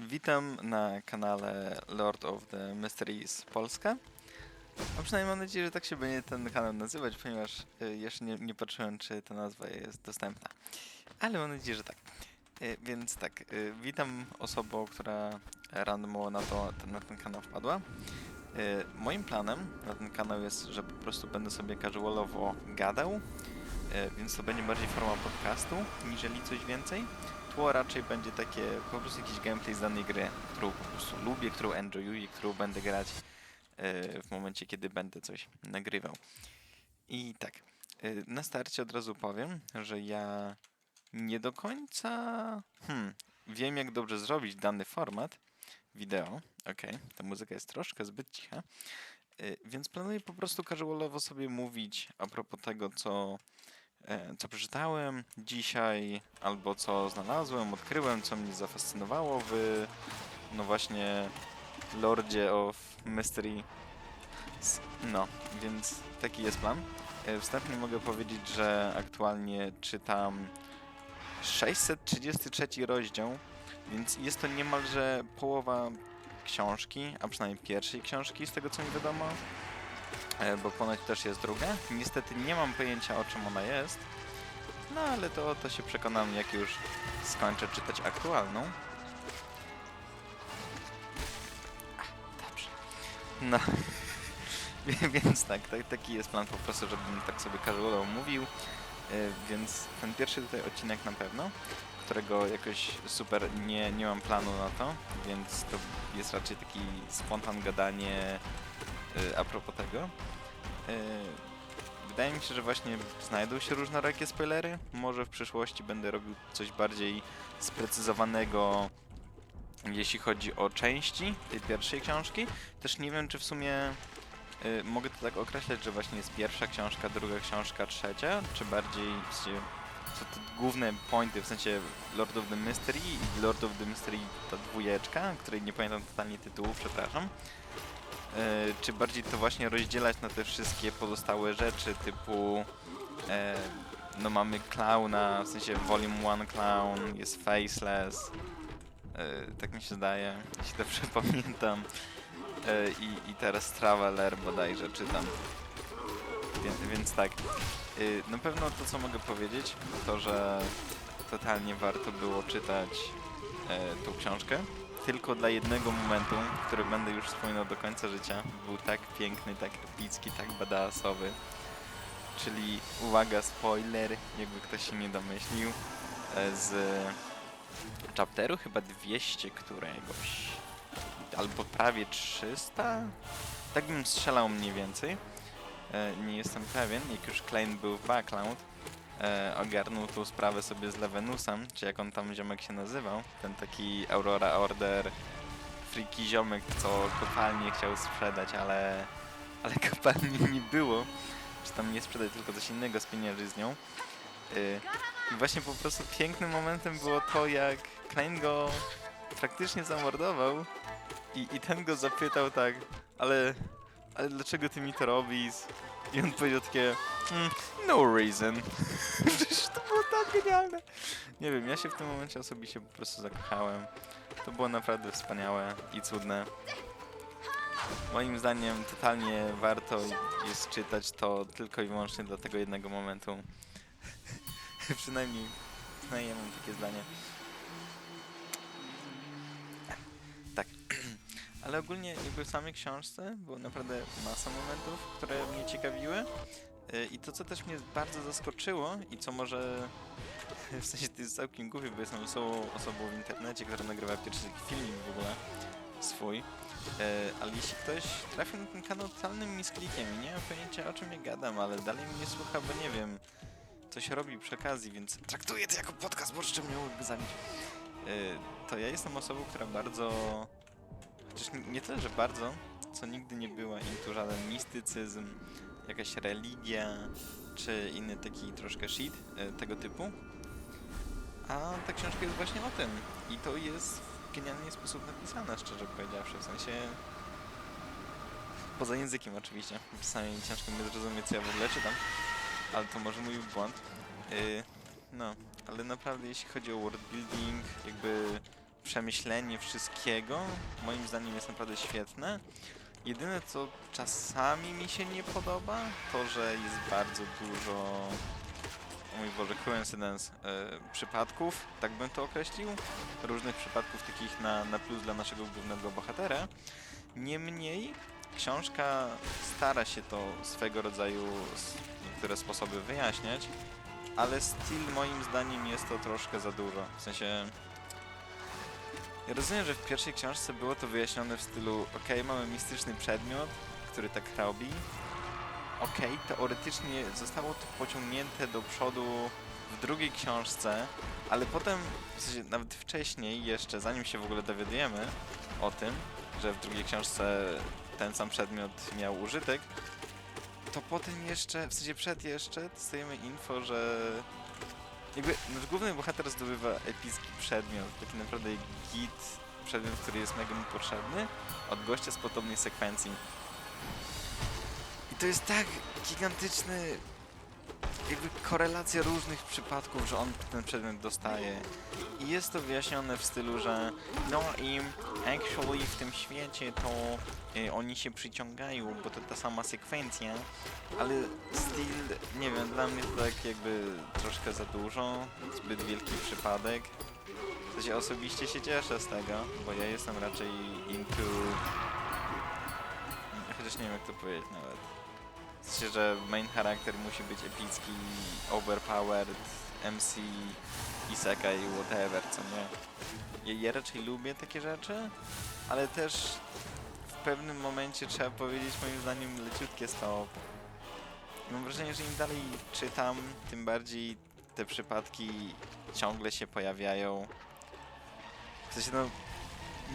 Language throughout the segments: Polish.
Witam na kanale Lord of the Mysteries Polska. A przynajmniej mam nadzieję, że tak się będzie ten kanał nazywać, ponieważ y, jeszcze nie, nie patrzyłem, czy ta nazwa jest dostępna. Ale mam nadzieję, że tak. Y, Więc tak, y, witam osobę, która randomowo na, to, na ten kanał wpadła. Moim planem na ten kanał jest, że po prostu będę sobie casualowo gadał, więc to będzie bardziej forma podcastu, niżeli coś więcej tło raczej będzie takie po prostu jakiś gameplay z danej gry, którą po prostu lubię, którą enjoyuję, którą będę grać e, w momencie, kiedy będę coś nagrywał. I tak, e, na starcie od razu powiem, że ja nie do końca hmm, wiem, jak dobrze zrobić dany format wideo. Okej, ta muzyka jest troszkę zbyt cicha. E, Więc planuję po prostu casualowo sobie mówić a propos tego, co co przeczytałem dzisiaj, albo co znalazłem, odkryłem, co mnie zafascynowało w, no właśnie, Lordzie of Mystery. No, więc taki jest plan. E, Wstępnie mogę powiedzieć, że aktualnie czytam 633 rozdział, więc jest to niemalże połowa książki, a przynajmniej pierwszej książki, z tego co mi wiadomo e, bo ponoć też jest druga. Niestety nie mam pojęcia o czym ona jest, no ale to, to się przekonam jak już skończę czytać aktualną. Ach, Dobrze. No. Więc tak, tak, taki jest plan po prostu, żebym tak sobie casualowo mówił. E, Więc ten pierwszy tutaj odcinek na pewno, którego jakoś super nie, nie mam planu na to, więc to jest raczej taki spontan gadanie e, a propos tego. E, Wydaje mi się, że właśnie znajdą się różnorakie spoilery. Może w przyszłości będę robił coś bardziej sprecyzowanego, jeśli chodzi o części tej pierwszej książki. Też nie wiem, czy w sumie y, mogę to tak określać, że właśnie jest pierwsza książka, druga książka, trzecia, czy bardziej co te główne pointy, w sensie Lord of the Mystery i Lord of the Mystery ta dwójeczka, której nie pamiętam totalnie tytułu, przepraszam. E, czy bardziej to właśnie rozdzielać na te wszystkie pozostałe rzeczy typu e, no mamy Clowna, w sensie Volume 1 Clown, jest Faceless, e, tak mi się zdaje, jeśli dobrze pamiętam. I, I teraz Traveler bodajże czytam. Więc, więc tak, na pewno to co mogę powiedzieć, to że totalnie warto było czytać tą książkę tylko dla jednego momentu, który będę już wspominał do końca życia. Był tak piękny, tak epicki, tak badassowy. Czyli, uwaga, spoiler, jakby ktoś się nie domyślił, e, z chapteru chyba 200 któregoś, albo prawie 300? Tak bym strzelał mniej więcej. E, Nie jestem pewien, jak już Klein był w Backloud, e, ogarnął tą sprawę sobie z Levenusem, czy jak on tam ziomek się nazywał, ten taki Aurora Order, freaky ziomek, co kopalnię chciał sprzedać, ale, ale kopalni nie było, czy tam nie sprzedać, tylko coś innego spienięży z nią. Y, I właśnie po prostu pięknym momentem było to, jak Klein go praktycznie zamordował i, i ten go zapytał tak, ale, ale dlaczego ty mi to robisz? I on powiedział takie, mm, no reason. Przecież to było tak genialne. Nie wiem, ja się w tym momencie osobiście po prostu zakochałem. To było naprawdę wspaniałe i cudne. Moim zdaniem totalnie warto jest czytać to tylko i wyłącznie dla tego jednego momentu. przynajmniej, przynajmniej mam takie zdanie. Tak. Ale ogólnie jakby w samej książce było naprawdę masa momentów, które mnie ciekawiły. Y, I to, co też mnie bardzo zaskoczyło i co może... W sensie to jest całkiem głupie, bo jestem osobą, osobą w internecie, która nagrywa pierwszy filmik w ogóle swój. E, ale jeśli ktoś trafił na ten kanał totalnym misklikiem i nie mam pojęcia o czym ja gadam, ale dalej mnie słucha, bo nie wiem, coś robi przy okazji, więc traktuję to jako podcast, bo jeszcze mnie mógłby. E, to ja jestem osobą, która bardzo... Chociaż nie- tyle, że bardzo, co nigdy nie była into żaden mistycyzm, jakaś religia, czy inny taki troszkę shit e, tego typu. A ta książka jest właśnie o tym. I to jest w genialny sposób napisana, szczerze powiedziawszy. W sensie... Poza językiem oczywiście. Czasami ciężko mi zrozumieć, co ja w ogóle czytam. Ale to może mój błąd. Yy, no, ale naprawdę jeśli chodzi o world building, jakby przemyślenie wszystkiego moim zdaniem jest naprawdę świetne. Jedyne co czasami mi się nie podoba, to że jest bardzo dużo o mój Boże, coincidence e, przypadków, tak bym to określił, różnych przypadków takich na, na plus dla naszego głównego bohatera. Niemniej książka stara się to swego rodzaju niektóre sposoby wyjaśniać, ale still moim zdaniem jest to troszkę za dużo. W sensie ja rozumiem, że w pierwszej książce było to wyjaśnione w stylu ok, mamy mistyczny przedmiot, który tak robi. Okej, teoretycznie zostało to pociągnięte do przodu w drugiej książce, ale potem, w sensie nawet wcześniej jeszcze, zanim się w ogóle dowiadujemy o tym, że w drugiej książce ten sam przedmiot miał użytek, to potem jeszcze, w sensie przed jeszcze, dostajemy info, że jakby nasz główny bohater zdobywa epicki przedmiot, taki naprawdę git, przedmiot, który jest mega mu potrzebny, od gościa z podobnej sekwencji. I to jest tak gigantyczny, jakby korelacja różnych przypadków, że on ten przedmiot dostaje. I jest to wyjaśnione w stylu, że no i actually w tym świecie to y, oni się przyciągają, bo to ta sama sekwencja, ale still, nie wiem, dla mnie to tak jakby troszkę za dużo, zbyt wielki przypadek. W sensie osobiście się cieszę z tego, bo ja jestem raczej into... Chociaż nie wiem jak to powiedzieć nawet. W sensie, że main charakter musi być epicki, overpowered, MC, isekai, whatever, co nie. Ja, ja raczej lubię takie rzeczy, ale też w pewnym momencie trzeba powiedzieć moim zdaniem leciutkie stop. Mam wrażenie, że im dalej czytam, tym bardziej te przypadki ciągle się pojawiają. W sensie, no,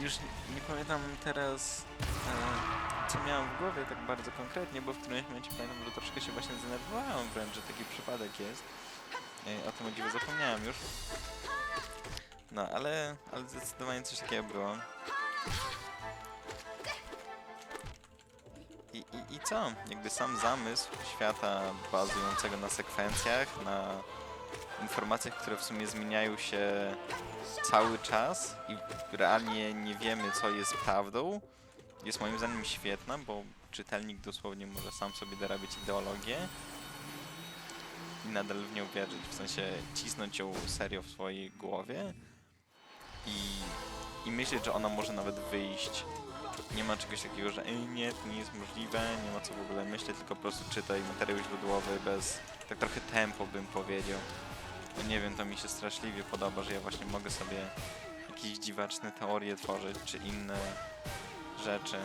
już nie pamiętam teraz, e, co miałem w głowie tak bardzo konkretnie, bo w którymś momencie pamiętam, że troszkę się właśnie zdenerwowałem wręcz, że taki przypadek jest. E, o tym o dziwo zapomniałem już. No, ale, ale zdecydowanie coś takiego było. I, i, I co? Jakby sam zamysł świata bazującego na sekwencjach, na informacjach, które w sumie zmieniają się cały czas i realnie nie wiemy, co jest prawdą, jest moim zdaniem świetna, bo czytelnik dosłownie może sam sobie dorabiać ideologię i nadal w nią wierzyć, w sensie cisnąć ją serio w swojej głowie i, i myśleć, że ona może nawet wyjść. Nie ma czegoś takiego, że Ej, nie, to nie jest możliwe, nie ma co w ogóle myśleć, tylko po prostu czytaj materiał źródłowy bez, tak trochę tempo bym powiedział. No nie wiem, to mi się straszliwie podoba, że ja właśnie mogę sobie jakieś dziwaczne teorie tworzyć, czy inne rzeczy.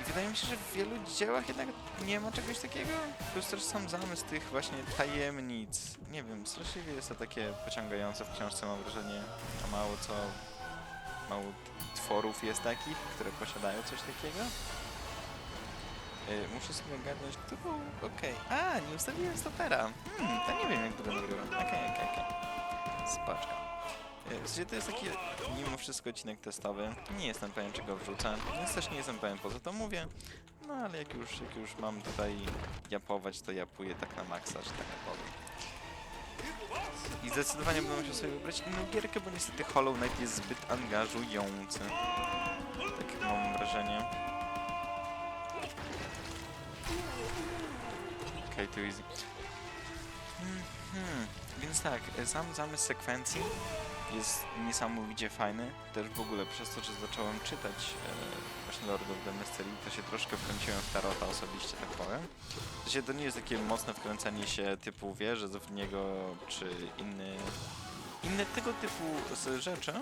I wydaje mi się, że w wielu dziełach jednak nie ma czegoś takiego. Plus też sam zamysł tych właśnie tajemnic. Nie wiem, straszliwie jest to takie pociągające w książce, mam wrażenie. A mało co, mało tworów jest takich, które posiadają coś takiego. Y, muszę sobie ogarnąć, kto był... Okej. A, nie ustawiłem stopera. Hmm, to nie wiem jak długo nagrywam. Okej, okej, okej. Spaczka. Y, W to jest taki mimo wszystko odcinek testowy. Nie jestem pewien czego wrzucę, więc też nie jestem pewien po co to mówię. No ale jak już, jak już mam tutaj japować, to japuję tak na maksa, że tak powiem. I zdecydowanie będę musiał sobie wybrać inną gierkę, bo niestety Hollow Knight jest zbyt angażujący. Tak mam wrażenie. Okej, too easy. Mhm. Więc tak, e, sam zamysł sekwencji jest niesamowicie fajny. Też w ogóle przez to, że zacząłem czytać e, właśnie Lord of the Mystery, to się troszkę wkręciłem w Tarota osobiście, tak powiem. W sensie to nie jest takie mocne wkręcenie się typu wieże w niego, czy inny, inne tego typu rzeczy.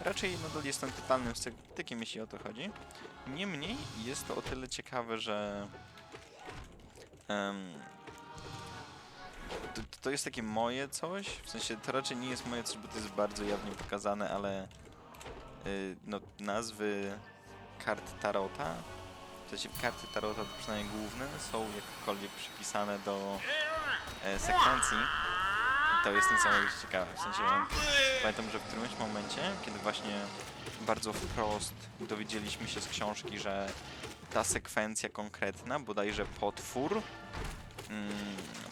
Raczej nadal jestem totalnym sceptykiem, jeśli o to chodzi. Niemniej jest to o tyle ciekawe, że em, to, jest takie moje coś, w sensie to raczej nie jest moje coś, bo to jest bardzo jawnie pokazane, ale y, no, nazwy kart Tarota, w sensie karty Tarota, przynajmniej główne, są jakkolwiek przypisane do e, sekwencji. To jest niesamowicie ciekawe, w sensie pamiętam, że w którymś momencie, kiedy właśnie bardzo wprost dowiedzieliśmy się z książki, że ta sekwencja konkretna, bodajże potwór,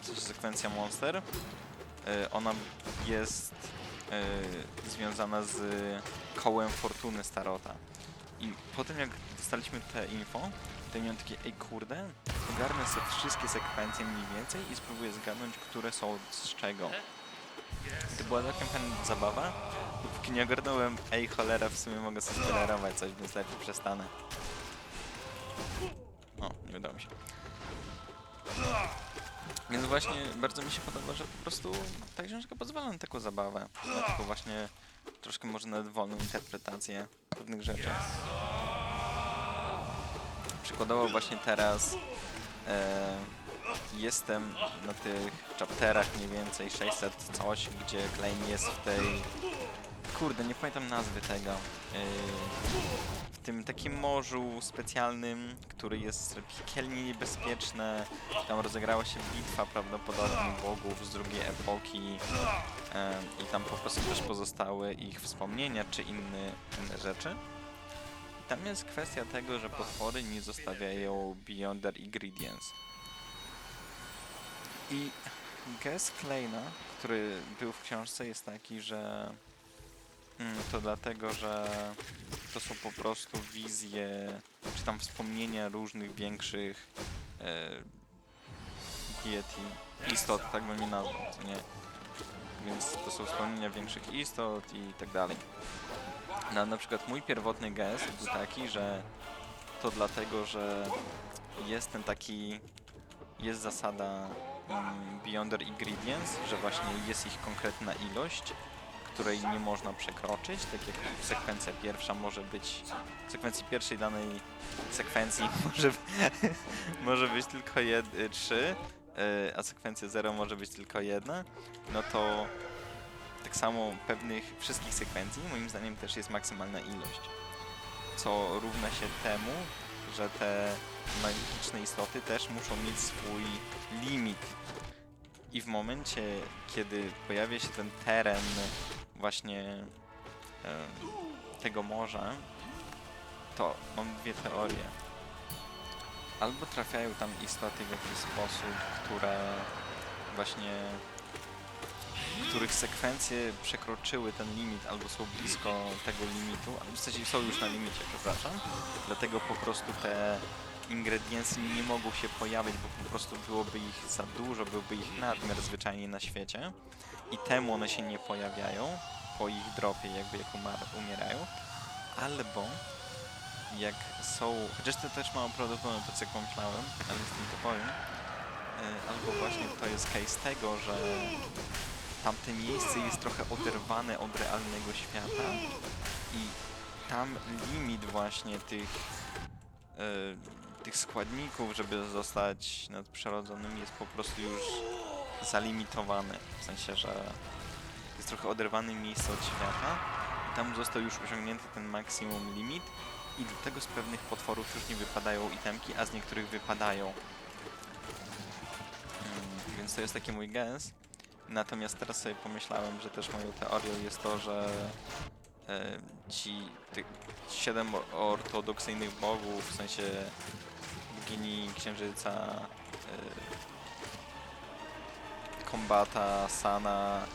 w sensie sekwencja monster, e, ona jest e, związana z kołem fortuny Starota. I po tym jak dostaliśmy te info, to miałem takie, ej kurde, ogarnę sobie wszystkie sekwencje mniej więcej i spróbuję zgadnąć, które są z czego. To była całkiem fajna zabawa, dopóki nie ogarnąłem, ej cholera, w sumie mogę sobie spoilerować coś, więc lepiej przestanę. O, nie udało mi się. Więc właśnie bardzo mi się podoba, że po prostu ta książka pozwala na taką zabawę. Na taką właśnie troszkę może nawet wolną interpretację pewnych rzeczy. Przykładowo właśnie teraz e, jestem na tych chapterach mniej więcej 600 coś, gdzie Klein jest w tej... Kurde, nie pamiętam nazwy tego. Yy, w tym takim morzu specjalnym, który jest piekielnie niebezpieczne. Tam rozegrała się bitwa prawdopodobnie bogów z drugiej epoki e, i tam po prostu też pozostały ich wspomnienia czy inne, inne rzeczy. I tam jest kwestia tego, że potwory nie zostawiają beyond their ingredients. I gest Kleina, który był w książce jest taki, że mm, to dlatego, że to są po prostu wizje, czy tam wspomnienia różnych większych e, istot, tak bym nie nazwał, co nie? Więc to są wspomnienia większych istot i tak dalej. No, na przykład mój pierwotny gest był taki, że to dlatego, że jest ten taki, jest zasada mm, Beyond Their Ingredients, że właśnie jest ich konkretna ilość, której nie można przekroczyć, tak jak sekwencja pierwsza może być, w sekwencji pierwszej danej sekwencji może, może być tylko jed, y, trzy, y, a sekwencja 0 może być tylko jedna, no to tak samo pewnych wszystkich sekwencji moim zdaniem też jest maksymalna ilość. Co równa się temu, że te magiczne istoty też muszą mieć swój limit. I w momencie, kiedy pojawia się ten teren właśnie e, tego morza, to mam dwie teorie. Albo trafiają tam istoty w jakiś sposób, które właśnie których sekwencje przekroczyły ten limit albo są blisko tego limitu, albo w sensie są już na limicie, przepraszam. Dlatego po prostu te ingrediencji nie mogą się pojawić, bo po prostu byłoby ich za dużo, byłby ich nadmiar zwyczajnie na świecie i temu one się nie pojawiają po ich dropie, jakby jak umar- umierają. Albo jak są, chociaż to też mało prawdopodobne, to co pomyślałem, ale z tym to powiem, e, albo właśnie to jest case tego, że tamte miejsce jest trochę oderwane od realnego świata i tam limit właśnie tych e, tych składników, żeby zostać nadprzyrodzonym jest po prostu już zalimitowany. W sensie, że jest trochę oderwane miejsce od świata i tam został już osiągnięty ten maksimum limit i do tego z pewnych potworów już nie wypadają itemki, a z niektórych wypadają. Mm, więc to jest taki mój gens. Natomiast teraz sobie pomyślałem, że też moją teorią jest to, że e, ci tych siedem ortodoksyjnych bogów, w sensie bogini księżyca, e, kombata, Sana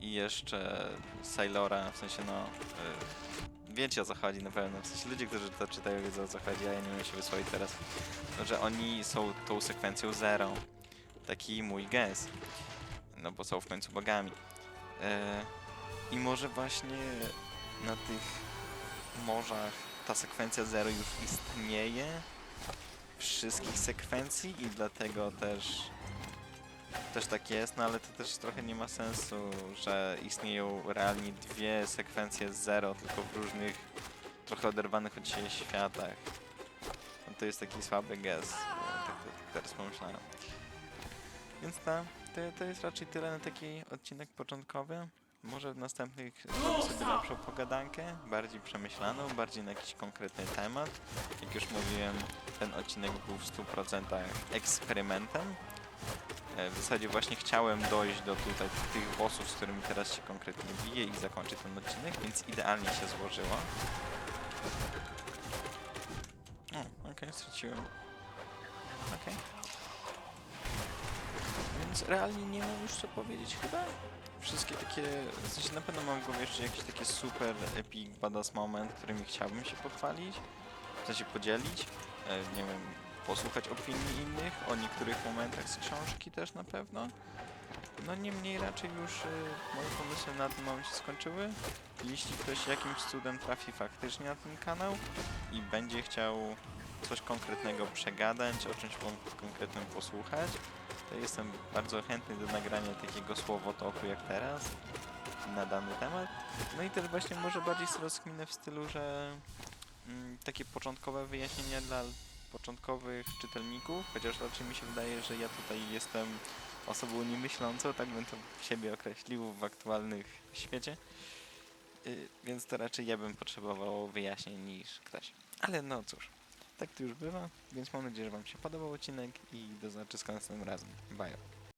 i jeszcze Sailora, w sensie no e, wiecie o co chodzi na pewno, w sensie ludzie, którzy to czytają wiedzą o co chodzi, a ja nie wiem się wysłowić teraz, no, że oni są tą sekwencją zero. Taki mój gest no bo są w końcu bogami. E, I może właśnie na tych morzach ta sekwencja zero już istnieje? Wszystkich sekwencji? I dlatego też też tak jest, no ale to też trochę nie ma sensu, że istnieją realnie dwie sekwencje zero, tylko w różnych, trochę oderwanych od siebie światach. No to jest taki słaby gest, tak, tak teraz pomyślałem. Więc ta, to, to jest raczej tyle na taki odcinek początkowy. Może w następnych zrobię sobie lepszą pogadankę, bardziej przemyślaną, bardziej na jakiś konkretny temat. Jak już mówiłem, ten odcinek był w 100% eksperymentem. E, W zasadzie właśnie chciałem dojść do tutaj tych bossów, z którymi teraz się konkretnie biję i zakończyć ten odcinek, więc idealnie się złożyło. O, okej, straciłem. Okej. Więc więc realnie nie mam już co powiedzieć chyba. Wszystkie takie, w sensie na pewno mam w głowie jeszcze jakiś taki super epic badass moment, którymi chciałbym się pochwalić, w sensie podzielić, e, nie wiem, posłuchać opinii innych o niektórych momentach z książki też na pewno. No niemniej raczej już y, moje pomysły na ten moment się skończyły. Jeśli ktoś jakimś cudem trafi faktycznie na ten kanał i będzie chciał coś konkretnego przegadać, o czymś kon- konkretnym posłuchać, to jestem bardzo chętny do nagrania takiego słowotoku jak teraz na dany temat. No i też właśnie może bardziej rozkminę w stylu, że mm, takie początkowe wyjaśnienia dla początkowych czytelników, chociaż raczej mi się wydaje, że ja tutaj jestem osobą niemyślącą, tak bym to siebie określił w aktualnych świecie. Y, Więc to raczej ja bym potrzebował wyjaśnień niż ktoś. Ale no cóż, tak to już bywa, więc mam nadzieję, że Wam się podobał odcinek i do zobaczenia następnym razem. Bye.